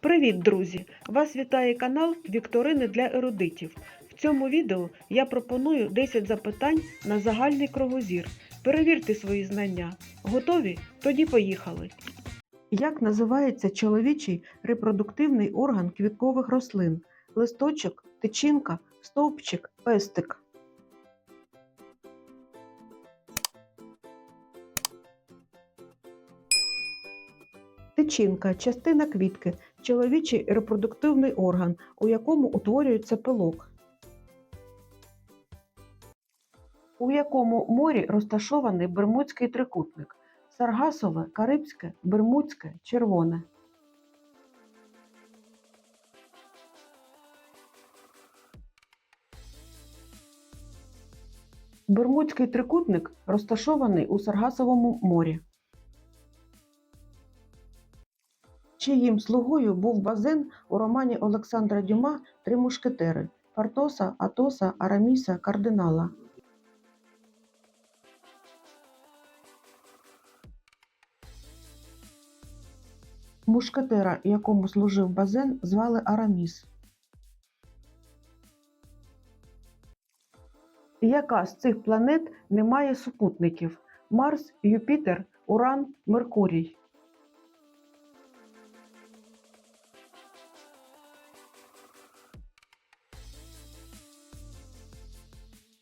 Привіт, друзі! Вас вітає канал Вікторини для ерудитів. В цьому відео я пропоную 10 запитань на загальний кругозір. Перевірте свої знання. Готові? Тоді поїхали. Як називається чоловічий репродуктивний орган квіткових рослин? Листочок, тичинка, стовпчик, пестик. Тичинка частина квітки, чоловічий репродуктивний орган, у якому утворюється пилок. У якому морі розташований Бермудський трикутник? Саргасове, Карибське, Бермудське, Червоне. Бермудський трикутник розташований у Саргасовому морі. Чиїм слугою був базен у романі Олександра Дюма Три мушкетери Портоса, Атоса, Араміса, Кардинала. Мушкетера, якому служив базен, звали Араміс. Яка з цих планет не має супутників? Марс, Юпітер, Уран, Меркурій.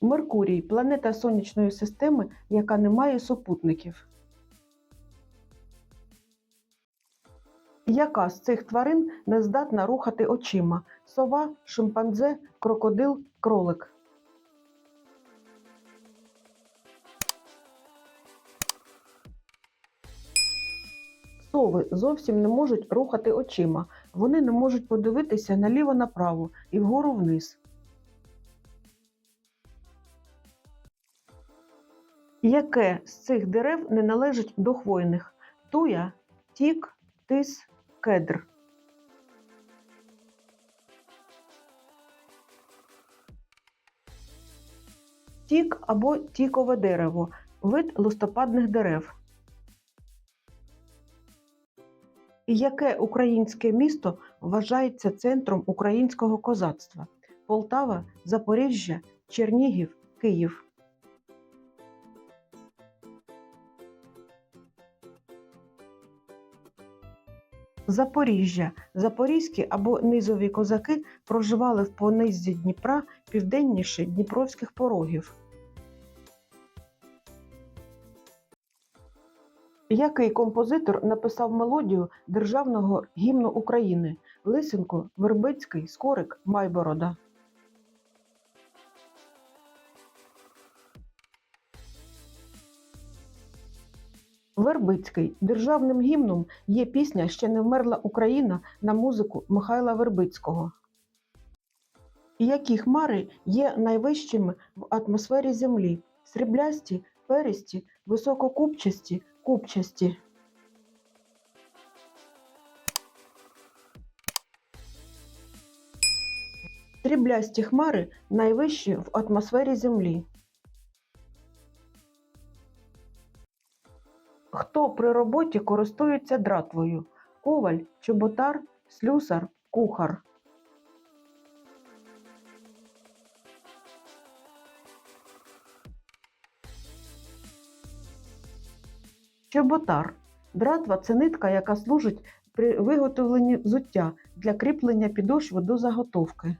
Меркурій планета сонячної системи, яка не має супутників. Яка з цих тварин не здатна рухати очима? Сова, шимпанзе, крокодил, кролик. Сови зовсім не можуть рухати очима. Вони не можуть подивитися наліво направо і вгору вниз. Яке з цих дерев не належить до хвойних? Туя, тік, тис, кедр. Тік або тікове дерево вид листопадних дерев. Яке українське місто вважається центром українського козацтва? Полтава, Запоріжжя, Чернігів, Київ. Запоріжжя. Запорізькі або низові козаки проживали в понизі Дніпра південніше Дніпровських порогів. Який композитор написав мелодію Державного гімну України? Лисенко, Вербицький, Скорик, Майборода. Вербицький. Державним гімном є пісня Ще не вмерла Україна на музику Михайла Вербицького. Які хмари є найвищими в атмосфері Землі? Сріблясті, перисті, висококупчасті, купчасті. Сріблясті хмари найвищі в атмосфері Землі. Хто при роботі користується дратвою? Коваль, чоботар, слюсар, кухар. Чоботар. Дратва це нитка, яка служить при виготовленні взуття для кріплення підошви до заготовки.